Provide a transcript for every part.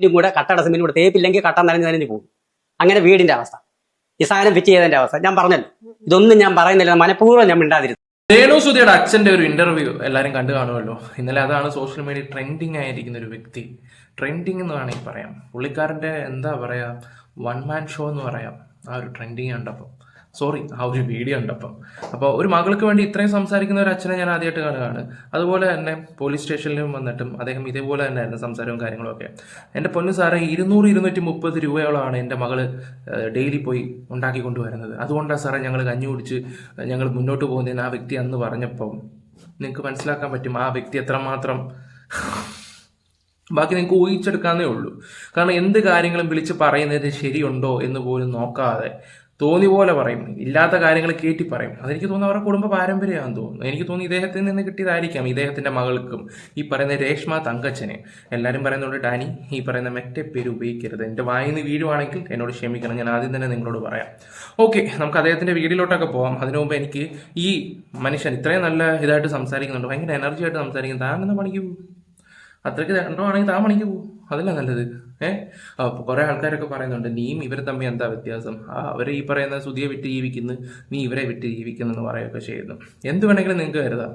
ഇതിനും കൂടെ കട്ടട സിമെന്റും കൂടെ തേപ്പില്ലെങ്കിൽ കട്ട നനഞ്ഞ് നനഞ്ഞ് പോകും. അങ്ങനെ വീടിന്റെ അവസ്ഥ. ഈ സാധനം ഫിറ്റ് ചെയ്തതിന്റെ അവസ്ഥ. ഞാൻ പറഞ്ഞല്ലോ. ഇതൊന്നും ഞാൻ പറയുന്നില്ല. മനഃപൂർവം ഞാൻ മിണ്ടാതിരുന്നു. രേണു സുധിയുടെ അച്ഛന്റെ ഒരു ഇന്റർവ്യൂ എല്ലാവരും കണ്ടു കാണുമല്ലോ. ഇന്നലെ അതാണ് സോഷ്യൽ മീഡിയ ട്രെൻഡിങ് ആയിരിക്കുന്ന ഒരു വ്യക്തി. ട്രെൻഡിങ് എന്ന് വേണമെങ്കിൽ പറയാം. പുള്ളിക്കാരന്റെ എന്താ പറയാ? വൺ മാൻ ഷോ എന്ന് പറയാം. ആ ഒരു ട്രെൻഡിങ് കണ്ടപ്പം. സോറി ആ ഒരു വീഡിയോ ഉണ്ടപ്പം അപ്പോൾ ഒരു മകൾക്ക് വേണ്ടി ഇത്രയും സംസാരിക്കുന്ന ഒരു അച്ഛനെ ഞാൻ ആദ്യമായിട്ട് കാണുകയാണ് അതുപോലെ തന്നെ പോലീസ് സ്റ്റേഷനിലും വന്നിട്ടും അദ്ദേഹം ഇതേപോലെ തന്നെ ആയിരുന്നു സംസാരവും കാര്യങ്ങളൊക്കെ എന്റെ പൊന്നു സാറേ ഇരുന്നൂറ് ഇരുന്നൂറ്റി മുപ്പത് രൂപയോളമാണ് എന്റെ മകൾ ഡെയിലി പോയി ഉണ്ടാക്കി കൊണ്ടുവരുന്നത്. അതുകൊണ്ടാണ് സാറേ ഞങ്ങൾ കഞ്ഞി കുടിച്ച് ഞങ്ങൾ മുന്നോട്ട് പോകുന്നതിന് ആ വ്യക്തി അന്ന് പറഞ്ഞപ്പം നിങ്ങൾക്ക് മനസ്സിലാക്കാൻ പറ്റും ആ വ്യക്തി എത്രമാത്രം ബാക്കി നിങ്ങൾക്ക് ഊഹിച്ചെടുക്കാന്നേ ഉള്ളൂ. കാരണം എന്ത് കാര്യങ്ങളും വിളിച്ച് പറയുന്നത് ശരിയുണ്ടോ എന്ന് പോലും നോക്കാതെ തോന്നി പോലെ പറയും. ഇല്ലാത്ത കാര്യങ്ങൾ കയറ്റി പറയും. അതെനിക്ക് തോന്നുന്നു അവരുടെ കുടുംബ പാരമ്പര്യമാണെന്ന് തോന്നുന്നു. എനിക്ക് തോന്നുന്നു ഇദ്ദേഹത്തിൽ നിന്ന് കിട്ടിയതായിരിക്കാം. ഇദ്ദേഹത്തിന്റെ മകൾക്കും ഈ പറയുന്ന രേഷ്മ തങ്കച്ചനെ. എല്ലാവരും പറയുന്നുണ്ട് ഡാനി ഈ പറയുന്ന മറ്റേ പേര് ഉപയോഗിക്കരുത്. എന്റെ വായിൽ നിന്ന് വീഴുവാണെങ്കിൽ എന്നോട് ക്ഷമിക്കണം. ഞാൻ ആദ്യം തന്നെ നിങ്ങളോട് പറയാം. ഓക്കെ നമുക്ക് അദ്ദേഹത്തിന്റെ വീടിലോട്ടൊക്കെ പോവാം. അതിനു മുമ്പ് എനിക്ക് ഈ മനുഷ്യൻ ഇത്രയും നല്ല ഇതായിട്ട് സംസാരിക്കുന്നുണ്ട്. ഭയങ്കര എനർജി ആയിട്ട് സംസാരിക്കുന്നു. താൻ എന്ന പണിക്ക് പോകും അത്രയ്ക്ക് രണ്ടമാണെങ്കിൽ താൻ പണിക്ക് പോകും അതല്ല നല്ലത്. ഏഹ് അപ്പോൾ കുറേ ആൾക്കാരൊക്കെ പറയുന്നുണ്ട് നീയും ഇവർ തമ്മിൽ എന്താ വ്യത്യാസം? അവർ ഈ പറയുന്ന സുതിയെ വിട്ട് ജീവിക്കുന്നു നീ ഇവരെ വിട്ട് ജീവിക്കുന്നു എന്ന് പറയുകയൊക്കെ ചെയ്യുന്നു. എന്ത് വേണമെങ്കിലും നിങ്ങൾക്ക് കരുതാം.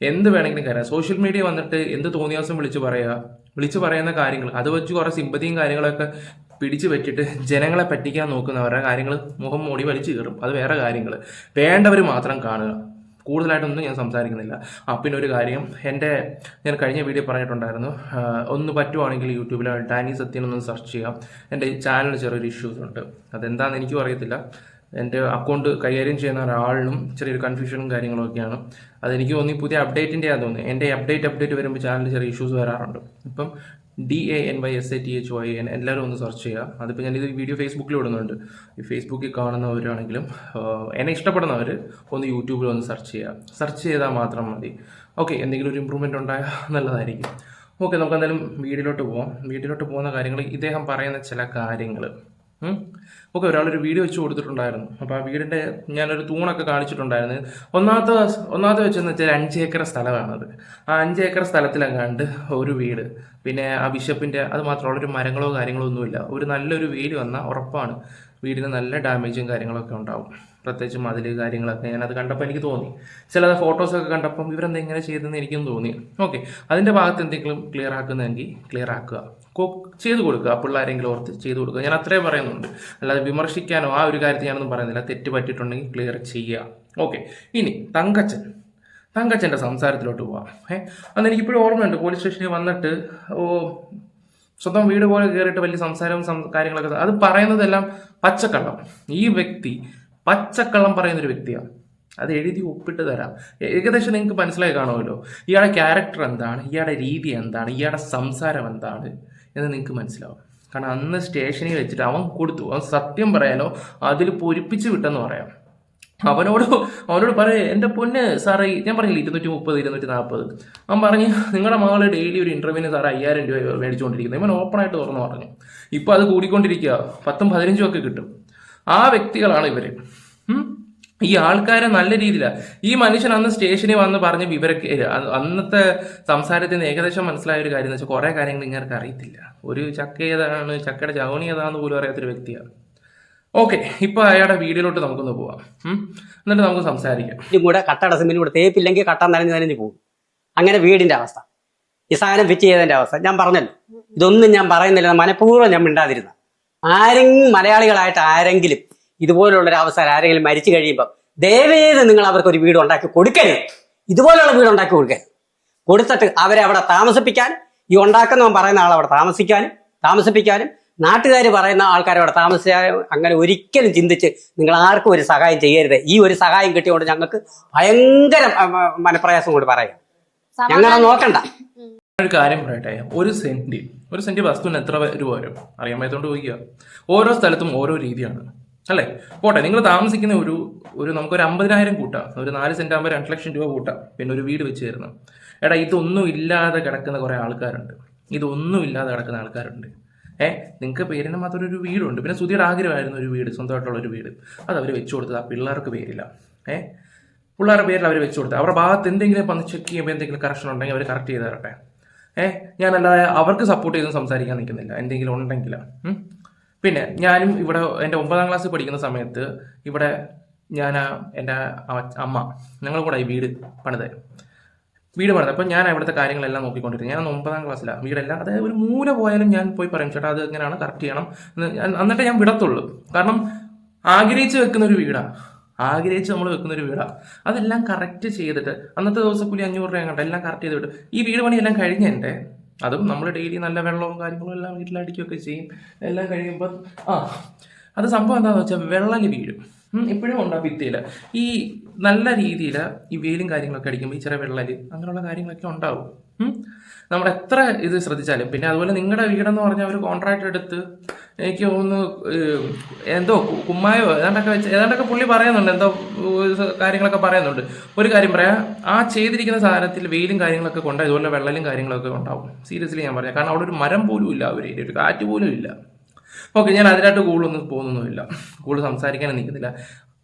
എന്ത് വേണമെങ്കിലും കരുതാം. സോഷ്യൽ മീഡിയ വന്നിട്ട് എന്ത് തോന്നിയാസം വിളിച്ച് പറയുക വിളിച്ചു പറയുന്ന കാര്യങ്ങൾ അത് വെച്ച് കുറേ സിമ്പതിയും കാര്യങ്ങളൊക്കെ പിടിച്ചു വെച്ചിട്ട് ജനങ്ങളെ പറ്റിക്കാൻ നോക്കുന്നവരുടെ കാര്യങ്ങൾ മുഖം മൂടി വലിച്ചു കയറും അത് വേറെ കാര്യങ്ങൾ വേണ്ടവർ മാത്രം കാണുക. കൂടുതലായിട്ടൊന്നും ഞാൻ സംസാരിക്കുന്നില്ല. ആ പിന്നെ ഒരു കാര്യം എന്റെ ഞാൻ കഴിഞ്ഞ വീഡിയോ പറഞ്ഞിട്ടുണ്ടായിരുന്നു ഒന്ന് പറ്റുവാണെങ്കിൽ യൂട്യൂബിൽ ഡാനി സത്യൻ ഒന്ന് സെർച്ച് ചെയ്യാം. എന്റെ ചാനലിൽ ചെറിയൊരു ഇഷ്യൂസ് ഉണ്ട്. അതെന്താണെന്ന് എനിക്കും അറിയത്തില്ല. എന്റെ അക്കൗണ്ട് കൈകാര്യം ചെയ്യുന്ന ഒരാളിനും ചെറിയൊരു കൺഫ്യൂഷനും കാര്യങ്ങളൊക്കെയാണ്. അതെനിക്ക് തോന്നി പുതിയ അപ്ഡേറ്റിന്റെ ആ തോന്നി എന്റെ അപ്ഡേറ്റ് അപ്ഡേറ്റ് വരുമ്പോൾ ചാനലിൽ ചെറിയ ഇഷ്യൂസ് വരാറുണ്ട്. ഇപ്പം D A N Y S A T H Y N എല്ലാവരും ഒന്ന് സെർച്ച് ചെയ്യുക. അതിപ്പോൾ ഞാനിത് വീഡിയോ ഫേസ്ബുക്കിൽ ഇടുന്നുണ്ട്. ഈ ഫേസ്ബുക്കിൽ കാണുന്നവരാണെങ്കിലും എന്നെ ഇഷ്ടപ്പെടുന്നവർ ഒന്ന് യൂട്യൂബിൽ ഒന്ന് സെർച്ച് ചെയ്യുക. സെർച്ച് ചെയ്താൽ മാത്രം മതി. ഓക്കെ എന്തെങ്കിലും ഒരു ഇമ്പ്രൂവ്മെന്റ് ഉണ്ടായാൽ നല്ലതായിരിക്കും. ഓക്കെ നമുക്ക് എന്തായാലും വീഡിയോയിലോട്ട് പോവാം. വീഡിയോയിലോട്ട് പോകുന്ന കാര്യങ്ങൾ ഇദ്ദേഹം പറയുന്ന ചില കാര്യങ്ങൾ ഓക്കെ ഒരാളൊരു വീഡിയോ വെച്ച് കൊടുത്തിട്ടുണ്ടായിരുന്നു. അപ്പോൾ ആ വീടിന്റെ ഞാനൊരു തൂണൊക്കെ കാണിച്ചിട്ടുണ്ടായിരുന്നു. ഒന്നാമത്തെ ഒന്നാമത്തെ വെച്ചെന്ന് വെച്ചാൽ അഞ്ച് ഏക്കർ സ്ഥലമാണത് ആ അഞ്ച് ഏക്കർ സ്ഥലത്തിലെങ്ങാണ്ട് ഒരു വീട്. പിന്നെ ആ ബിഷപ്പിന്റെ അത് മാത്രമുള്ള ഒരു മരങ്ങളോ കാര്യങ്ങളോ ഒന്നുമില്ല. ഒരു നല്ലൊരു വീട് വന്ന ഉറപ്പാണ്. വീടിന് നല്ല ഡാമേജും കാര്യങ്ങളൊക്കെ ഉണ്ടാവും. പ്രത്യേകിച്ച് മതിൽ കാര്യങ്ങളൊക്കെ ഞാനത് കണ്ടപ്പോൾ എനിക്ക് തോന്നി. ചില ഫോട്ടോസൊക്കെ കണ്ടപ്പം ഇവരെന്താ ഇങ്ങനെ ചെയ്തതെന്ന് എനിക്കും തോന്നി. ഓക്കെ അതിന്റെ ഭാഗത്ത് എന്തെങ്കിലും ക്ലിയർ ആക്കുന്നതെങ്കിൽ ക്ലിയർ ആക്കുക. ചെയ്തു കൊടുക്കുക. പിള്ളേരെങ്കിലും ഓർത്ത് ചെയ്തു കൊടുക്കുക. ഞാൻ അത്രേ പറയുന്നുണ്ട്. അല്ലാതെ വിമർശിക്കാനോ ആ ഒരു കാര്യത്തിൽ ഞാനൊന്നും പറയുന്നില്ല. തെറ്റ് പറ്റിയിട്ടുണ്ടെങ്കിൽ ക്ലിയർ ചെയ്യുക. ഓക്കെ ഇനി തങ്കച്ചൻ. തങ്കച്ചന്റെ സംസാരത്തിലോട്ട് പോവാം. ഏഹ് അന്ന് എനിക്കിപ്പോഴും ഓർമ്മയുണ്ട്. പോലീസ് സ്റ്റേഷനിൽ വന്നിട്ട് ഓ സ്വന്തം വീട് പോലെ കയറിയിട്ട് വലിയ സംസാരവും കാര്യങ്ങളൊക്കെ അത് പറയുന്നതെല്ലാം പച്ചക്കള്ളം. ഈ വ്യക്തി പച്ചക്കള്ളം പറയുന്ന ഒരു വ്യക്തിയാണ്. അത് എഴുതി ഒപ്പിട്ട് തരാം. ഏകദേശം നിങ്ങൾക്ക് മനസ്സിലായി കാണുമല്ലോ. ഇയാളുടെ ക്യാരക്ടർ എന്താണ്? ഇയാളുടെ രീതി എന്താണ്? ഇയാളുടെ സംസാരം എന്താണ്? എന്ന് നിങ്ങൾക്ക് മനസ്സിലാവും. കാരണം അന്ന് സ്റ്റേഷനിൽ വെച്ചിട്ട് അവൻ കൊടുത്തു. അവൻ സത്യം പറയാനോ അതിൽ പൊരിപ്പിച്ച് വിട്ടെന്ന് പറയാം. അവനോട് അവനോട് പറയേ എന്റെ പൊന്ന് സാറേ ഞാൻ പറഞ്ഞില്ല ഇരുന്നൂറ്റി മുപ്പത് ഇരുന്നൂറ്റി നാൽപ്പത് അവൻ പറഞ്ഞു നിങ്ങളുടെ മകൾ ഡെയിലി ഒരു ഇന്റർവ്യൂവിന് സാറേ അയ്യായിരം രൂപ മേടിച്ചുകൊണ്ടിരിക്കുന്നത് ഇവൻ ഓപ്പണായിട്ട് തുറന്നു പറഞ്ഞു. ഇപ്പോൾ അത് കൂടിക്കൊണ്ടിരിക്കുക പത്തും പതിനഞ്ചും ഒക്കെ കിട്ടും. ആ വ്യക്തികളാണ് ഇവർ. ഈ ആൾക്കാരെ നല്ല രീതിയിലാണ് ഈ മനുഷ്യൻ അന്ന് സ്റ്റേഷനിൽ വന്ന് പറഞ്ഞ വിവര അന്നത്തെ സംസാരത്തിൽ നിന്ന് ഏകദേശം മനസ്സിലായ ഒരു കാര്യം എന്ന് വെച്ചാൽ കുറേ കാര്യങ്ങൾ ഇങ്ങനെ അറിയത്തില്ല. ഒരു ചക്ക ഏതാണ് ചക്കയുടെ ചവണി ഏതാണെന്ന് പോലും അറിയാത്തൊരു വ്യക്തിയാണ് ഓക്കെ ഇപ്പൊ അയാളുടെ വീഡിയോയിലോട്ട് നമുക്കൊന്ന് പോവാം? എന്നിട്ട് നമുക്ക് സംസാരിക്കാം. ഇതും കൂടെ കട്ടട സിമെന്റ് കൂടെ തേപ്പില്ലെങ്കിൽ കട്ട നനഞ്ഞ് നനഞ്ഞ് പോകും. അങ്ങനെ വീടിന്റെ അവസ്ഥ. ഈ സാധനം ഫിറ്റ് ചെയ്തതിന്റെ അവസ്ഥ. ഞാൻ പറഞ്ഞല്ലോ. ഇതൊന്നും ഞാൻ പറയുന്നില്ല. മനഃപൂർവം ഞാൻ മിണ്ടാതിരുന്ന. ആരെങ്കിലും മലയാളികളായിട്ട് ആരെങ്കിലും ഇതുപോലുള്ള ഒരു അവസരം ആരെങ്കിലും മരിച്ചു കഴിയുമ്പോൾ ദയവേത് നിങ്ങൾ അവർക്ക് ഒരു വീട് ഉണ്ടാക്കി കൊടുക്കരുത്. ഇതുപോലുള്ള വീട് ഉണ്ടാക്കി കൊടുക്കരുത്. കൊടുത്തിട്ട് അവരെ അവിടെ താമസിപ്പിക്കാൻ ഈ ഉണ്ടാക്കുന്നവൻ പറയുന്ന ആൾ അവിടെ താമസിക്കാനും താമസിപ്പിക്കാനും നാട്ടുകാർ പറയുന്ന ആൾക്കാരോട് താമസിച്ചാൽ അങ്ങനെ ഒരിക്കലും ചിന്തിച്ച് നിങ്ങൾ ആർക്കും ഒരു സഹായം ചെയ്യരുത്. ഈ ഒരു സഹായം കിട്ടിയോണ്ട് ഞങ്ങൾക്ക് ഭയങ്കര മനപ്രയാസം കൊണ്ട് പറയാം. ഞങ്ങളെ നോക്കണ്ട. ഒരു കാര്യം പറയട്ടെ. ഒരു സെന്റ് ഒരു സെന്റ് വസ്തുവിന് എത്ര രൂപ വരും? അറിയാൻ പറ്റാത്തോണ്ട് ചോദിക്കുക ഓരോ സ്ഥലത്തും ഓരോ രീതിയാണ്. അല്ലേ? പോട്ടെ നിങ്ങൾ താമസിക്കുന്ന ഒരു ഒരു നമുക്കൊരു അമ്പതിനായിരം കൂട്ടാം. ഒരു നാല് സെന്റ് ആകുമ്പോൾ രണ്ട് ലക്ഷം രൂപ കൂട്ടാം. പിന്നെ ഒരു വീട് വെച്ച് തരുന്നു എടാ ഇതൊന്നും ഇല്ലാതെ കിടക്കുന്ന കുറേ ആൾക്കാരുണ്ട്. ഇതൊന്നും ഇല്ലാതെ കിടക്കുന്ന ആൾക്കാരുണ്ട്. ഏ നിങ്ങൾക്ക് പേരിന് മാത്രം ഒരു വീടുണ്ട്. പിന്നെ സുധിയുടെ ആഗ്രഹമായിരുന്നു ഒരു വീട് സ്വന്തമായിട്ടുള്ള ഒരു വീട്. അത് അവർ വെച്ചു കൊടുത്തത്. ആ പിള്ളേർക്ക് പേരില്ല. ഏ പിള്ളേരുടെ പേരിൽ അവർ വെച്ചു കൊടുത്തത്. അവരുടെ ഭാഗത്ത് എന്തെങ്കിലും വന്ന് ചെക്ക് ചെയ്യുമ്പോൾ എന്തെങ്കിലും കറക്ഷൻ ഉണ്ടെങ്കിൽ അവർ കറക്റ്റ് ചെയ്ത് തരട്ടെ. ഏഹ് ഞാനല്ലാതെ അവർക്ക് സപ്പോർട്ട് ചെയ്തും സംസാരിക്കാൻ നിൽക്കുന്നില്ല. എന്തെങ്കിലും ഉണ്ടെങ്കിൽ. പിന്നെ ഞാനും ഇവിടെ എന്റെ ഒമ്പതാം ക്ലാസ്സിൽ പഠിക്കുന്ന സമയത്ത് ഇവിടെ ഞാൻ എന്റെ അമ്മ- ഞങ്ങൾ കൂടെ ഈ വീട് പണിത് വീട് പണിത്. അപ്പം ഞാൻ അവിടുത്തെ കാര്യങ്ങളെല്ലാം നോക്കിക്കൊണ്ടിരുന്നു. ഞാൻ ഒമ്പതാം ക്ലാസ്സിലാണ് വീടെല്ലാം അതായത് ഒരു മൂല പോയാലും ഞാൻ പോയി പറയും ചേട്ടാ അത് എങ്ങനെയാണ്? കറക്റ്റ് ചെയ്യണം. എന്നിട്ട് ഞാൻ- വിടത്തുള്ളൂ. കാരണം ആഗ്രഹിച്ച് വെക്കുന്ന ഒരു വീടാണ് ആഗ്രഹിച്ച് നമ്മൾ വെക്കുന്ന ഒരു വീടാണ് അതെല്ലാം കറക്റ്റ് ചെയ്തിട്ട് അന്നത്തെ ദിവസം കൂലി അഞ്ഞൂറ് രൂപ കണ്ട എല്ലാം കറക്റ്റ് ചെയ്ത് വിട്ടു. ഈ വീട് പണിയെല്ലാം കഴിഞ്ഞെന്റെ അതും നമ്മൾ ഡെയിലി നല്ല വെള്ളവും കാര്യങ്ങളും എല്ലാം വീട്ടിലടിക്കുകയൊക്കെ ചെയ്യും. എല്ലാം കഴിയുമ്പോൾ ആ അത് സംഭവം എന്താണെന്ന് വെച്ചാൽ വെള്ളൽ വീഴും. ഇപ്പോഴും ഉണ്ട് ആ ഭിത്തിയിൽ ഈ നല്ല രീതിയിൽ ഈ വെയിലും കാര്യങ്ങളൊക്കെ അടിക്കുമ്പോൾ ഈ ചെറിയ വെള്ളരി അങ്ങനെയുള്ള കാര്യങ്ങളൊക്കെ ഉണ്ടാവും. നമ്മൾ എത്ര ഇത് ശ്രദ്ധിച്ചാലും. പിന്നെ അതുപോലെ നിങ്ങളുടെ വീടെന്ന് പറഞ്ഞാൽ ഒരു കോൺട്രാക്ട് എടുത്ത് എനിക്ക് തോന്നുന്നു എന്തോ കുമ്മായോ ഏതാണ്ടൊക്കെ വെച്ച് ഏതാണ്ടൊക്കെ പുള്ളി പറയുന്നുണ്ട് എന്തോ കാര്യങ്ങളൊക്കെ പറയുന്നുണ്ട്. ഒരു കാര്യം പറയാം ആ ചെയ്തിരിക്കുന്ന സാധനത്തിൽ വെയിലും കാര്യങ്ങളൊക്കെ കൊണ്ട് ഇതുപോലെ വെള്ളലും കാര്യങ്ങളൊക്കെ ഉണ്ടാവും. സീരിയസ്ലി ഞാൻ പറയാം. കാരണം അവിടെ ഒരു മരം പോലും ഇല്ല ഒരു ഒരു കാറ്റ് പോലും ഇല്ല. ഓക്കെ ഞാൻ അതിനായിട്ട് കൂടുതലൊന്നും പോകുന്നൊന്നുമില്ല. കൂടുതൽ സംസാരിക്കാനും നിൽക്കുന്നില്ല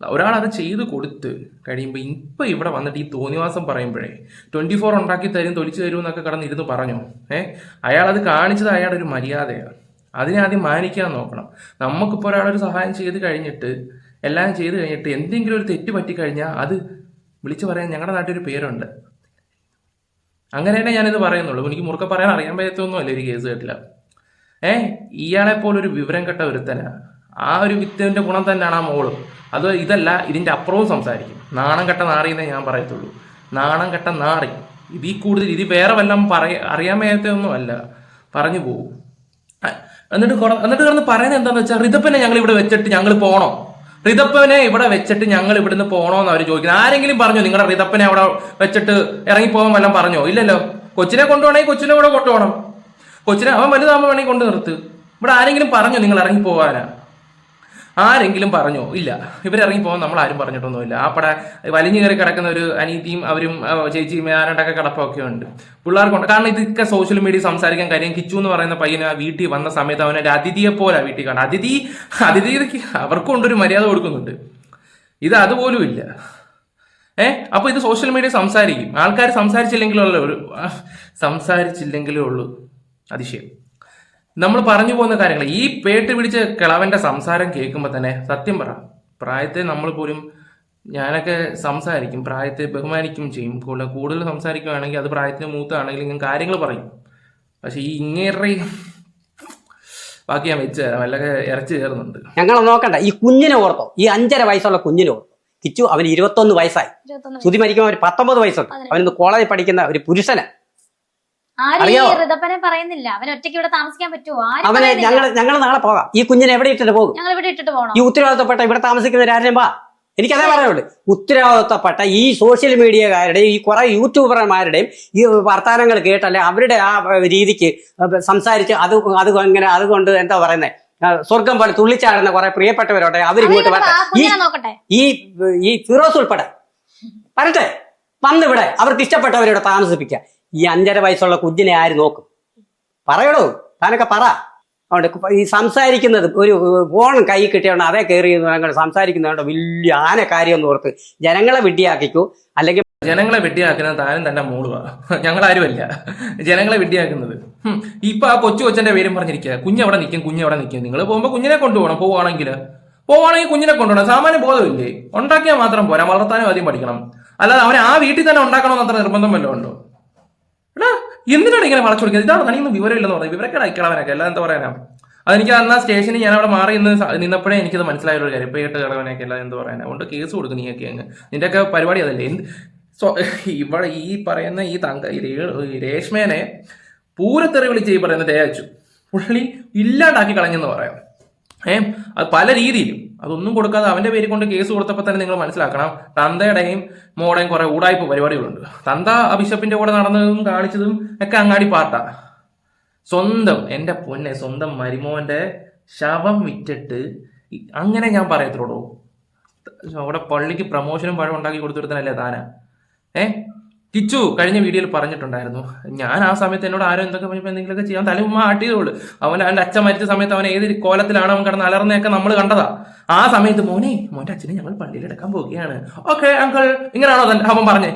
ഒരാൾ അത് ചെയ്ത് കൊടുത്ത് കഴിയുമ്പോൾ ഇപ്പം ഇവിടെ വന്നിട്ട് ഈ തോന്നിവാസം പറയുമ്പോഴേ ട്വന്റി ഫോർ ഉണ്ടാക്കി തരും തൊലിച്ചു തരും എന്നൊക്കെ കടന്നിരുന്ന് പറഞ്ഞു? ഏ? അയാൾ അത് കാണിച്ചത് അയാളുടെ ഒരു മര്യാദയാണ്. അതിനെ ആദ്യം മാനിക്കാൻ നോക്കണം. നമുക്കിപ്പോൾ ഒരാളൊരു സഹായം ചെയ്ത് കഴിഞ്ഞിട്ട് എല്ലാം ചെയ്ത് കഴിഞ്ഞിട്ട് എന്തെങ്കിലും ഒരു തെറ്റ് പറ്റിക്കഴിഞ്ഞാൽ അത് വിളിച്ചു പറയാൻ ഞങ്ങളുടെ നാട്ടിൽ ഒരു പേരുണ്ട്. അങ്ങനെ തന്നെ ഞാനിത് പറയുന്നുള്ളൂ. എനിക്ക് മുറുക്കെ പറയാൻ അറിയാൻ പറ്റത്തൊന്നുമല്ല ഒരു കേസ് കേട്ടില്ല. ഏ ഇയാളെ പോലൊരു വിവരം കെട്ട ഒരുത്തന. ആ ഒരു വിത്തിന്റെ ഗുണം തന്നെയാണ് ആ മോൾ. അത് ഇതല്ല ഇതിന്റെ അപ്പുറവും സംസാരിക്കും. നാണം കെട്ട നാറിയെന്നേ ഞാൻ പറയത്തുള്ളൂ. നാണം കെട്ട നാറി. ഇതിൽ കൂടുതൽ ഇത് വേറെ വല്ലതും പറയ അറിയാൻ മേത്തൊന്നും അല്ല. പറഞ്ഞു പോകും എന്നിട്ട് കുറ എന്നിട്ട് കിടന്ന് പറയുന്നത് എന്താന്ന് വെച്ചാൽ റിതപ്പനെ ഞങ്ങൾ ഇവിടെ വെച്ചിട്ട് ഞങ്ങൾ പോകണോ റിതപ്പനെ ഇവിടെ വെച്ചിട്ട് ഞങ്ങൾ ഇവിടുന്ന് പോകണോന്ന് അവർ ചോദിക്കുന്നത്. ആരെങ്കിലും പറഞ്ഞു നിങ്ങളുടെ റിതപ്പനെ അവിടെ വെച്ചിട്ട് ഇറങ്ങി പോകാൻ വല്ലതും പറഞ്ഞോ? ഇല്ലല്ലോ. കൊച്ചിനെ കൊണ്ടുപോകണമെങ്കിൽ കൊച്ചിനെ കൂടെ കൊണ്ടുപോകണം. കൊച്ചിനെ അവൻ വലുതാകുമ്പോൾ വേണമെങ്കിൽ കൊണ്ട് നിർത്ത്. ഇവിടെ ആരെങ്കിലും പറഞ്ഞു നിങ്ങൾ ഇറങ്ങി പോകാനാ ആരെങ്കിലും പറഞ്ഞോ? ഇല്ല. ഇവരിറങ്ങി പോകാൻ നമ്മൾ ആരും പറഞ്ഞിട്ടൊന്നുമില്ല. ആ പട വലിഞ്ഞു കയറി കിടക്കുന്ന ഒരു അനീതിയും അവരും ചേച്ചിയും ആരണ്ടൊക്കെ കിടപ്പൊക്കെ ഉണ്ട്. പിള്ളേർക്കുണ്ട് കാരണം ഇതൊക്കെ സോഷ്യൽ മീഡിയ സംസാരിക്കാൻ കാര്യം കിച്ചു എന്ന് പറയുന്ന പയ്യന് ആ വീട്ടിൽ വന്ന സമയത്ത് അവനൊരു അതിഥിയെ പോലെ വീട്ടിൽ കാണാം. അതിഥി അതിഥിക്ക് അവർക്കും ഉണ്ടൊരു മര്യാദ കൊടുക്കുന്നുണ്ട്. ഇത് അതുപോലും ഇല്ല. ഏഹ് അപ്പൊ ഇത് സോഷ്യൽ മീഡിയ സംസാരിക്കും. ആൾക്കാർ സംസാരിച്ചില്ലെങ്കിലുള്ള ഒരു സംസാരിച്ചില്ലെങ്കിലേ ഉള്ളൂ. അതിശയം നമ്മൾ പറഞ്ഞു പോകുന്ന കാര്യങ്ങൾ ഈ പേട്ട് പിടിച്ച കിളവന്റെ സംസാരം കേൾക്കുമ്പോൾ തന്നെ സത്യം പറ. പ്രായത്തെ നമ്മൾ പോലും ഞാനൊക്കെ സംസാരിക്കും പ്രായത്തെ ബഹുമാനിക്കും ചെയ്യും. കൂടുതൽ കൂടുതൽ സംസാരിക്കുകയാണെങ്കിൽ അത് പ്രായത്തിന് മൂത്താണെങ്കിൽ ഞാൻ കാര്യങ്ങൾ പറയും. പക്ഷെ ഈ ഇങ്ങേറെ ബാക്കി ഞാൻ വെച്ച് തരാം. വല്ല ഇറച്ചി കയറുന്നുണ്ട് ഞങ്ങൾ നോക്കണ്ട. ഈ കുഞ്ഞിനെ ഓർത്തോ. ഈ അഞ്ചര വയസ്സുള്ള കുഞ്ഞിനെ ഓർത്തോ. കിച്ചു അവന് ഇരുപത്തൊന്ന് വയസ്സായി. ശുതി സുതി മരിക്കുമ്പോൾ ഒരു പത്തൊമ്പത് വയസ്സുണ്ട്. അവനിന്ന് കോളേജിൽ പഠിക്കുന്ന ഒരു പുരുഷന് ആരും ഈ പറയുന്നില്ല. അവൻ ഒറ്റയ്ക്ക് ഇവിടെ താമസിക്കാൻ പറ്റുമോ? ആരും അവനെ. ഞങ്ങൾ ഞങ്ങൾ നാളെ പോകാം. ഈ കുഞ്ഞിനെ എവിടെ ഇട്ടിട്ട് പോകും? ഞങ്ങൾ ഇവിടെ ഇട്ടിട്ട് പോകണം. ഈ ഉത്തരവാദിത്തപ്പെട്ട ഇവിടെ താമസിക്കുന്നവരാരും വാ. എനിക്കതേ പറയാനുള്ളൂ. ഉത്തരവാദിത്തപ്പെട്ട ഈ സോഷ്യൽ മീഡിയക്കാരുടെയും ഈ കുറെ യൂട്യൂബർമാരുടെയും ഈ വർത്തമാനങ്ങൾ കേട്ടല്ലേ അവരുടെ ആ രീതിക്ക് സംസാരിച്ച് അത് അത് ഇങ്ങനെ അതുകൊണ്ട് എന്താ പറയുന്നത് സ്വർഗം പോലെ തുള്ളിച്ചാടുന്ന കുറെ പ്രിയപ്പെട്ടവരോട്ടെ അവരിങ്ങോട്ട് വരട്ടെ. ഈ ഈ ഈ ഫിറോസ് ഉൾപ്പെടെ. വരട്ടെ. വന്നിവിടെ. അവർക്ക് ഇഷ്ടപ്പെട്ടവരോട് താമസിപ്പിക്കുക ഈ അഞ്ചര വയസ്സുള്ള കുഞ്ഞിനെ ആര് നോക്കും? പറയടോ താനൊക്കെ പറ. അതുകൊണ്ട് ഈ സംസാരിക്കുന്നത് ഒരു ഫോൺ കൈ കിട്ടിയോണ്ട് അതേ കയറി സംസാരിക്കുന്നതുകൊണ്ട് വലിയ ആന കാര്യം എന്ന് ഓർത്ത്. ജനങ്ങളെ വിഡ്ഢിയാക്കിക്കൂ. അല്ലെങ്കിൽ ജനങ്ങളെ വിഡ്ഢിയാക്കുന്നത് താനും തന്നെ മൂളുക ഞങ്ങളാരുമല്ല. ജനങ്ങളെ വിഡ്ഢിയാക്കുന്നത്. ഇപ്പൊ ആ കൊച്ചു കൊച്ചന്റെ പേരും പറഞ്ഞിരിക്കുക. കുഞ്ഞവിടെ നിൽക്കും? കുഞ്ഞവിടെ നിൽക്കും? നിങ്ങൾ പോകുമ്പോൾ കുഞ്ഞിനെ കൊണ്ടുപോകണം. പോവുകയാണെങ്കിൽ. പോവുകയാണെങ്കിൽ കുഞ്ഞിനെ കൊണ്ടുപോകണം. സാമാന്യ ബോധമില്ലേ? ഉണ്ടാക്കിയാൽ മാത്രം പോരാ. വളർത്താനും ആദ്യം പഠിക്കണം. അല്ലാതെ അവനെ ആ വീട്ടിൽ തന്നെ ഉണ്ടാക്കണമെന്ന് അത്ര നിർബന്ധം വല്ലതും ഉണ്ടോ? എന്തിനാണ് ഇങ്ങനെ വളച്ചു കൊടുക്കുന്നത്? ഇതാണ് തനിയൊന്നും വിവരമില്ലെന്ന് പറഞ്ഞു വിവരക്കേട് അയക്കണവനൊക്കെ എല്ലാം എന്താ പറയാനാ? അതെനിക്ക് അന്ന് സ്റ്റേഷനിൽ ഞാൻ അവിടെ മാറി നിന്ന് നിന്നപ്പോഴേ എനിക്കത് മനസ്സിലായ ഒരു കാര്യം പേട്ട് കിളവനൊക്കെ അല്ല എന്ത് പറയാനാ? അതുകൊണ്ട് കേസ് കൊടുക്കും നീയൊക്കെ അങ്ങ്. നിന്റെയൊക്കെ പരിപാടി അതല്ലേ? എന്ത് സോ ഇവിടെ ഈ പറയുന്ന ഈ തങ്ക രേഷ്മേനെ പൂരത്തെറി വിളിച്ച് ഈ പറയുന്ന തേച്ചു പുള്ളി ഇല്ലാണ്ടാക്കി കളഞ്ഞെന്ന് പറയാം. ഏ? അത് പല രീതിയിലും. അതൊന്നും കൊടുക്കാതെ അവന്റെ പേര് കൊണ്ട് കേസ് കൊടുത്തപ്പോൾ തന്നെ നിങ്ങൾ മനസ്സിലാക്കണം. തന്തയുടെയും മോടെയും കുറെ ഊടായ്പ പരിപാടികളുണ്ട്. തന്ത അഭിഷപ്പിന്റെ കൂടെ നടന്നതും കാണിച്ചതും ഒക്കെ അങ്ങാടി പാർട്ടാ. സ്വന്തം എന്റെ പൊന്നെ സ്വന്തം മരുമോന്റെ ശവം വിറ്റിട്ട് അങ്ങനെ ഞാൻ പറയത്തുള്ളൂ അവിടെ പള്ളിക്ക് പ്രമോഷനും പഴം ഉണ്ടാക്കി കൊടുത്തിരുത്തനല്ലേ താന? ഏ? കിച്ചു കഴിഞ്ഞ വീഡിയോയിൽ പറഞ്ഞിട്ടുണ്ടായിരുന്നു ഞാൻ ആ സമയത്ത് എന്നോട് ആരോ എന്തൊക്കെ പറഞ്ഞപ്പോൾ എന്തെങ്കിലുമൊക്കെ ചെയ്യാൻ തല ഉമ്മ ആട്ടിയതുള്ളൂ അവൻ അവന്റെ അച്ഛൻ മരിച്ച സമയത്ത് അവൻ ഏത് കോലത്തിലാണ് അവൻ കിടന്ന് അലർന്നെയൊക്കെ നമ്മൾ കണ്ടതാ. ആ സമയത്ത് മോനെ മോന്റെ അച്ഛനെ ഞങ്ങൾ പള്ളിയിൽ എടുക്കാൻ പോവുകയാണ്. ഓക്കെ അങ്കിൾ ഇങ്ങനെയാണോ അവൻ പറഞ്ഞേ?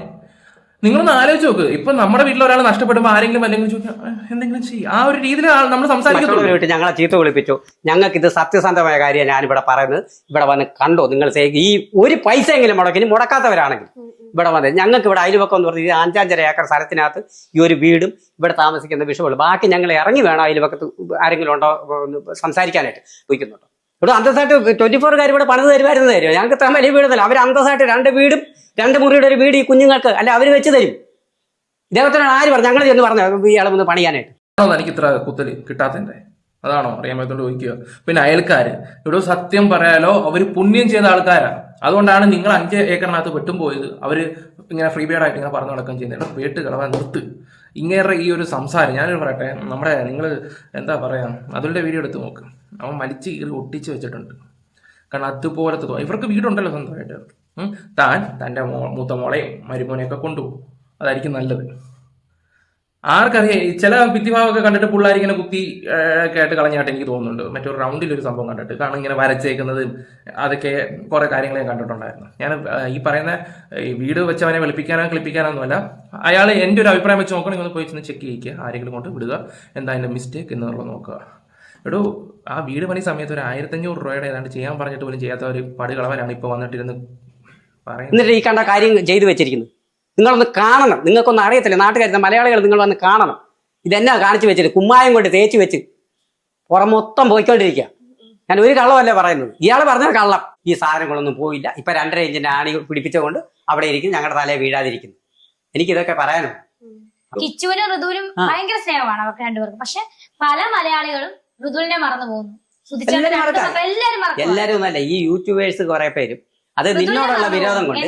നിങ്ങളൊന്ന് ആലോചിച്ച് നോക്ക്. ഇപ്പൊ നമ്മുടെ വീട്ടിൽ ഒരാൾ നഷ്ടപ്പെടുമ്പോൾ ആരെങ്കിലും അല്ലെങ്കിൽ ചോദിക്കാം എന്തെങ്കിലും ചെയ്യും. ആ ഒരു രീതിയിൽ നമ്മൾ സംസാരിക്കുന്നത് ഞങ്ങളെ ചീത്ത വിളിപ്പിച്ചു. ഞങ്ങൾക്ക് ഇത് സത്യസന്ധമായ കാര്യം ഞാനിവിടെ പറയുന്നത്. ഇവിടെ വന്ന് കണ്ടോ? നിങ്ങൾ ഈ ഒരു പൈസ എങ്കിലും മുടക്കി മുടക്കാത്തവരാണെങ്കിൽ ഇവിടെ വന്നത് ഞങ്ങൾക്ക് ഇവിടെ അയൽവക്കം എന്ന് പറഞ്ഞാൽ അഞ്ചാഞ്ചര ഏക്കർ സ്ഥലത്തിനകത്ത് ഈ ഒരു വീടും ഇവിടെ താമസിക്കുന്ന വിഷയമുള്ളൂ. ബാക്കി ഞങ്ങൾ ഇറങ്ങി വേണം അയൽവക്കത്ത് ആരെങ്കിലും ഉണ്ടോ സംസാരിക്കാനായിട്ട്. വിളിക്കുന്നുണ്ടോ ഇവിടെ അന്തസ്സായിട്ട് ട്വന്റി ഫോറുകാർ ഇവിടെ പണിത് തരുമായിരുന്നു തരും ഞങ്ങൾക്ക് ഇത്ര വലിയ വീടല്ല അവർ അന്തസ്സായിട്ട് രണ്ട് വീടും രണ്ട് മുറിയുടെ ഒരു വീട് ഈ കുഞ്ഞുങ്ങൾക്ക് അല്ല അവർ വെച്ച് തരും. ഇദ്ദേഹത്തിനാണ് ആര് പറഞ്ഞു ഞങ്ങൾ ചെന്ന് പറഞ്ഞു ഇയാളെ ഒന്ന് പണിയാനായിട്ട്. എനിക്ക് ഇത്ര കുത്തൽ കിട്ടാത്തതിന്റെ? അതാണോ അറിയാൻ പറ്റുകൊണ്ട് ചോദിക്കുക. പിന്നെ അയൽക്കാര് ഇവിടെ സത്യം പറയാലോ അവർ പുണ്യം ചെയ്ത ആൾക്കാരാണ് അതുകൊണ്ടാണ് നിങ്ങൾ അഞ്ച് ഏക്കറിനകത്ത് വെട്ടും പോയത്. അവർ ഇങ്ങനെ ഫ്രീ ബേഡ് ആയിട്ട് ഇങ്ങനെ പറഞ്ഞു നടക്കുകയും ചെയ്യുന്നത്. വേട്ട് കളവാൻ നിർത്ത്. ഇങ്ങേറെ ഈ ഒരു സംസാരം ഞാനൊരു പറയട്ടെ നമ്മുടെ നിങ്ങൾ എന്താ പറയാ അതിന്റെ വീഡിയോ എടുത്ത് നോക്ക്. അവൻ മലിച്ച് കീറി ഒട്ടിച്ച് വെച്ചിട്ടുണ്ട്. കാരണം അതുപോലത്തെ ഇവർക്ക് വീടുണ്ടല്ലോ സ്വന്തമായിട്ട്. താൻ തന്റെ മൂത്ത മോളെയും മരുമോനെയൊക്കെ കൊണ്ടുപോകും. അതായിരിക്കും നല്ലത്. ആർക്കറിയാം? ചില ഭിത്തിഭാവമൊക്കെ കണ്ടിട്ട് പിള്ളേർ ഇങ്ങനെ കുത്തി കേട്ട് കളഞ്ഞായിട്ട് എനിക്ക് തോന്നുന്നുണ്ട്. മറ്റൊരു റൗണ്ടിൽ ഒരു സംഭവം കണ്ടിട്ട്. കാരണം ഇങ്ങനെ വരച്ചേക്കുന്നത് അതൊക്കെ കുറെ കാര്യങ്ങൾ ഞാൻ കണ്ടിട്ടുണ്ടായിരുന്നു. ഞാൻ ഈ പറയുന്ന വീട് വെച്ചവനെ വെളുപ്പിക്കാനോ ക്ലിപ്പിക്കാനോ ഒന്നുമല്ല അയാൾ എന്റെ ഒരു അഭിപ്രായം വെച്ച് നോക്കണമെങ്കിൽ ഒന്ന് പോയി ചെന്ന് ചെക്ക് ചെയ്യിക്കുക ആരെങ്കിലും കൊണ്ട് വിടുക. എന്താ അതിന്റെ മിസ്റ്റേക്ക് എന്നുള്ളത് നോക്കുക. എടോ ആ വീട് പണി സമയത്ത് ഒരു ആയിരത്തഞ്ഞൂറ് രൂപയുടെ ഏതാണ്ട് ചെയ്യാൻ പറഞ്ഞിട്ട് പോലും ചെയ്യാത്ത ഒരു പടുകളവനാണ് ഇപ്പോൾ വന്നിട്ടിരുന്ന് പറയുന്നത്. എന്നിട്ട് ഈ കണ്ട കാര്യം ചെയ്തു വെച്ചിരിക്കുന്നു. നിങ്ങളൊന്ന് കാണണം. നിങ്ങൾക്കൊന്നും അറിയത്തില്ല. നാട്ടുകാർ മലയാളികൾ നിങ്ങൾ വന്ന് കാണണം. ഇതെന്നാ കാണിച്ചു വെച്ചിട്ട് കുമ്മായം കൊണ്ട് തേച്ച് വെച്ച് പുറം മൊത്തം പോയിക്കൊണ്ടിരിക്കുക ഞാൻ ഒരു കള്ളമല്ല പറയുന്നത്? ഇയാൾ പറഞ്ഞ കള്ളം. ഈ സാധനങ്ങളൊന്നും പോയില്ല. ഇപ്പൊ രണ്ടര ഇഞ്ചിന്റെ ആണി പിടിപ്പിച്ചുകൊണ്ട് അവിടെ ഇരിക്കും ഞങ്ങളുടെ തലയെ വീഴാതിരിക്കുന്നു. എനിക്ക് ഇതൊക്കെ പറയാനോ കിച്ചുവിനും ഋതുവിനും. ഭയങ്കര സ്നേഹമാണ് അവർക്ക് രണ്ടുപേർക്കും. പക്ഷെ പല മലയാളികളും ഋതുവിനെ മറന്നു പോകുന്നു. എല്ലാരും ഒന്നല്ല ഈ യൂട്യൂബേഴ്സ് കുറെ പേരും അത് നിന്നോടുള്ള വിരോധം കൊണ്ട്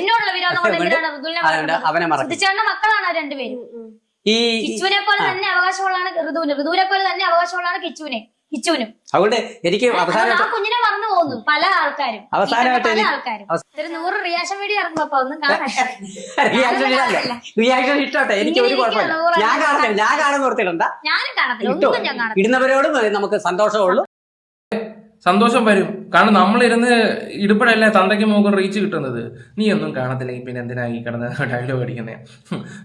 അവനെ മറക്കും. മക്കളാണ് രണ്ടുപേരും. ഈ കിച്ചുവിനെ പോലെ തന്നെ അവകാശമുള്ളതാണ് ഋതുവിന്. ഋതുവിനെ പോലെ തന്നെ അവകാശമുള്ളതാണ് കിച്ചുവിനെ. കിച്ചുവിനും. അതുകൊണ്ട് എനിക്ക് ആ കുഞ്ഞിനെ മറന്നു പോകുന്നു പല ആൾക്കാരും. അവസാനമായിട്ട് പല എനിക്ക് ആൾക്കാരും. ഒരു നൂറ് റിയാക്ഷൻ വീഡിയോ ഇറങ്ങുമ്പോ ഒന്നും കാണാൻ. റിയാക്ഷൻ ഇട്ടോട്ടെ എനിക്ക് ഒരു കുഴപ്പമില്ല. ഞാൻ കാണത്തില്ല. ഞാൻ കാണുന്ന ഞാനും കാണത്തില്ല. ഇടുന്നവരോടും നമുക്ക് സന്തോഷമുള്ളൂ സന്തോഷം വരും. കാരണം നമ്മളിരുന്ന് ഇടുപ്പഴല്ലേ തന്തയ്ക്ക് മുഖം റീച്ച് കിട്ടുന്നത്. നീ ഒന്നും കാണത്തില്ലെങ്കിൽ പിന്നെ എന്തിനാ ഈ കിടന്ന് ഡയലോഗ് അടിക്കുന്നത്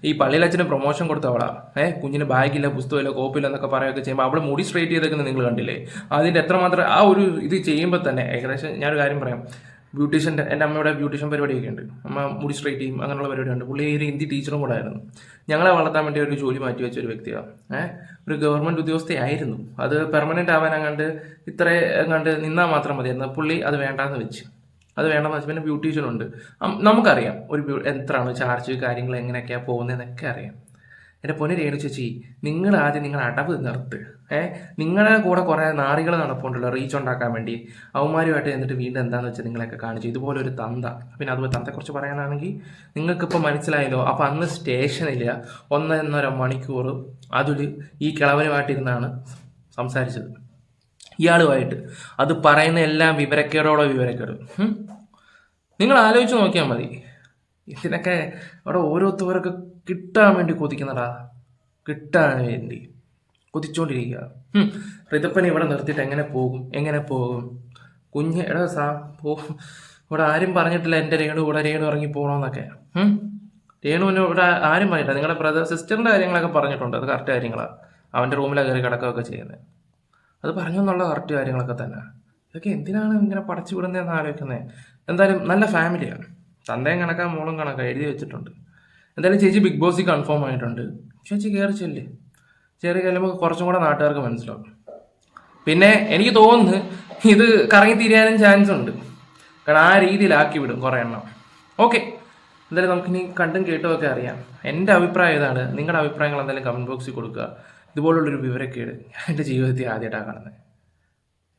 ഈ പള്ളിയിലച്ഛന് പ്രൊമോഷൻ കൊടുത്തവളാ ഏ കുഞ്ഞിന് ബാഗില്ല പുസ്തകമില്ല കോപ്പില്ല എന്നൊക്കെ പറയുകയൊക്കെ ചെയ്യുമ്പോൾ അവൾ മുടി സ്ട്രേറ്റ് ചെയ്തേക്കുന്നത് നിങ്ങൾ കണ്ടില്ലേ? അതിന്റെ എത്രമാത്രം ആ ഒരു ഇത് ചെയ്യുമ്പോൾ തന്നെ ഏകദേശം ഞാനൊരു കാര്യം പറയാം. ബ്യൂട്ടീഷ്യന്റെ എന്റെ അമ്മയുടെ ബ്യൂട്ടീഷ്യൻ പരിപാടിയൊക്കെ ഉണ്ട്. അമ്മ മുടി സ്ട്രൈറ്റ് ചെയ്യും അങ്ങനെയുള്ള പരിപാടിയുണ്ട്. പുള്ളി ഒരു ഹിന്ദി ടീച്ചറും കൂടെ ആയിരുന്നു. ഞങ്ങളെ വളർത്താൻ വേണ്ടി ഒരു ജോലി മാറ്റി വെച്ച ഒരു വ്യക്തിയാണ് ഏഹ് ഒരു ഗവൺമെന്റ് ഉദ്യോഗസ്ഥയായിരുന്നു അത് പെർമനന്റ് ആവാൻ അങ്ങാണ്ട് ഇത്ര അങ്ങാണ്ട് നിന്നാൽ മാത്രം മതിയായിരുന്നു. പുള്ളി അത് വേണ്ടാന്ന് വെച്ച്. അത് വേണ്ടെന്ന് വെച്ചാൽ പിന്നെ ബ്യൂട്ടീഷ്യൻ ഉണ്ട്. നമുക്കറിയാം ഒരു എത്രയാണ് ചാർജ് കാര്യങ്ങൾ എങ്ങനെയൊക്കെയാണ് പോകുന്നതെന്നൊക്കെ അറിയാം. എന്റെ പൊന്നു രേണു ചേച്ചി നിങ്ങൾ ആദ്യം നിങ്ങൾ അടവ് നിർത്ത്. ഏഹ് നിങ്ങളുടെ കൂടെ കുറേ നാറികൾ നടപ്പുണ്ടല്ലോ റീച്ച് ഉണ്ടാക്കാൻ വേണ്ടി. അവന്മാരുമായിട്ട് എന്നിട്ട് വീണ്ടും എന്താണെന്ന് വെച്ചാൽ നിങ്ങളെയൊക്കെ കാണിച്ചു. ഇതുപോലെ ഒരു തന്ത. പിന്നെ അതുപോലെ തന്തയെക്കുറിച്ച് പറയാനാണെങ്കിൽ നിങ്ങൾക്കിപ്പോൾ മനസ്സിലായല്ലോ അപ്പം അന്ന് സ്റ്റേഷനിൽ ഒന്നൊന്നര മണിക്കൂർ അതിൽ ഈ കിളവനുമായിട്ടിരുന്നാണ് സംസാരിച്ചത്. ഇയാളുമായിട്ട്. അത് പറയുന്ന എല്ലാം വിവരക്കേടോടെ വിവരക്കേട്. നിങ്ങൾ ആലോചിച്ച് നോക്കിയാൽ മതി. ഇതിനൊക്കെ അവിടെ ഓരോരുത്തവരൊക്കെ കിട്ടാൻ വേണ്ടി കൊതിക്കുന്നടാ. കിട്ടാൻ വേണ്ടി. കൊതിച്ചോണ്ടിരിക്കുക. റിതപ്പൻ ഇവിടെ നിർത്തിയിട്ട് എങ്ങനെ പോകും? എങ്ങനെ പോകും? കുഞ്ഞ് എടാ സാ പോ. ഇവിടെ ആരും പറഞ്ഞിട്ടില്ല എന്റെ രേണു ഇവിടെ രേണു ഇറങ്ങി പോകണമെന്നൊക്കെ രേണുവിന് ഇവിടെ ആരും പറഞ്ഞിട്ടില്ല. നിങ്ങളുടെ ബ്രദർ സിസ്റ്ററിന്റെ കാര്യങ്ങളൊക്കെ പറഞ്ഞിട്ടുണ്ട്. അത് കറക്റ്റ് കാര്യങ്ങളാണ് അവന്റെ റൂമിലാണ് കയറി കിടക്കുകയൊക്കെ ചെയ്യുന്നത്. അത് പറഞ്ഞു എന്നുള്ള കറക്റ്റ് കാര്യങ്ങളൊക്കെ തന്നെ. ഇതൊക്കെ എന്തിനാണ് ഇങ്ങനെ പടച്ചു വിടുന്നതെന്ന് ആലോചിക്കുന്നത് എന്തായാലും നല്ല ഫാമിലിയാണ് തന്തയും കണക്കാ മോളും കണക്കാ എഴുതി വെച്ചിട്ടുണ്ട്. എന്തായാലും ചേച്ചി ബിഗ് ബോസിൽ കൺഫേം ആയിട്ടുണ്ട്. ചേച്ചി കയറി ചെല്ലേ. ചെറിയ കഴിയുമ്പോൾ കുറച്ചും കൂടെ നാട്ടുകാർക്ക് മനസ്സിലാവും. പിന്നെ എനിക്ക് തോന്നുന്നു ഇത് കറങ്ങി തിരിയാനും ചാൻസ് ഉണ്ട്. കാരണം ആ രീതിയിലാക്കി വിടും കുറേ എണ്ണം. ഓക്കെ എന്തായാലും നമുക്കിനി കണ്ടും കേട്ടും ഒക്കെ അറിയാം. എന്റെ അഭിപ്രായം ഇതാണ്. നിങ്ങളുടെ അഭിപ്രായങ്ങൾ എന്തായാലും കമന്റ് ബോക്സിൽ കൊടുക്കുക. ഇതുപോലുള്ളൊരു വിവരക്കേട് ഞാൻ എന്റെ ജീവിതത്തിൽ ആദ്യമായിട്ടാണ് കാണുന്നത്.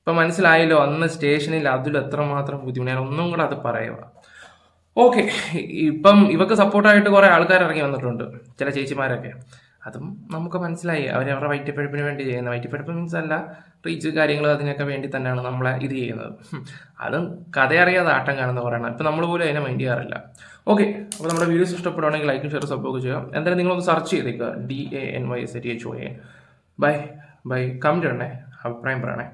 ഇപ്പം മനസ്സിലായല്ലോ അന്ന് സ്റ്റേഷനിൽ അതിൽ എത്രമാത്രം ബുദ്ധിമുട്ട്. ഒന്നും കൂടെ അത് പറയുക ഓക്കെ. ഇപ്പം ഇവക്ക് സപ്പോർട്ടായിട്ട് കുറേ ആൾക്കാർ ഇറങ്ങി വന്നിട്ടുണ്ട്. ചില ചേച്ചിമാരൊക്കെ. അതും നമുക്ക് മനസ്സിലായി. അവർ അവരുടെ വയറ്റിപ്പഴുപ്പിന് വേണ്ടി ചെയ്യുന്ന വയറ്റിപ്പഴുപ്പ് മീൻസ് അല്ല റീച്ച് കാര്യങ്ങൾ അതിനൊക്കെ വേണ്ടി തന്നെയാണ് നമ്മളെ ഇത് ചെയ്യുന്നത്. അതും കഥയറിയാതെ ആട്ടം കാണുന്ന പറയണം ഇപ്പം നമ്മൾ പോലും അതിനെ മൈൻഡ് ചെയ്യാറില്ല. ഓക്കെ. അപ്പോൾ നമ്മുടെ വീഡിയോസ് ഇഷ്ടപ്പെടുവാണെങ്കിൽ ലൈക്കും ഷെയർ സപ്പോർട്ട് ചെയ്യുക. എന്തായാലും നിങ്ങളൊന്ന് സെർച്ച് ചെയ്തേക്കുക D A N Y S T H O A bye bye comment ഇടണേ അഭിപ്രായം പറയണേ.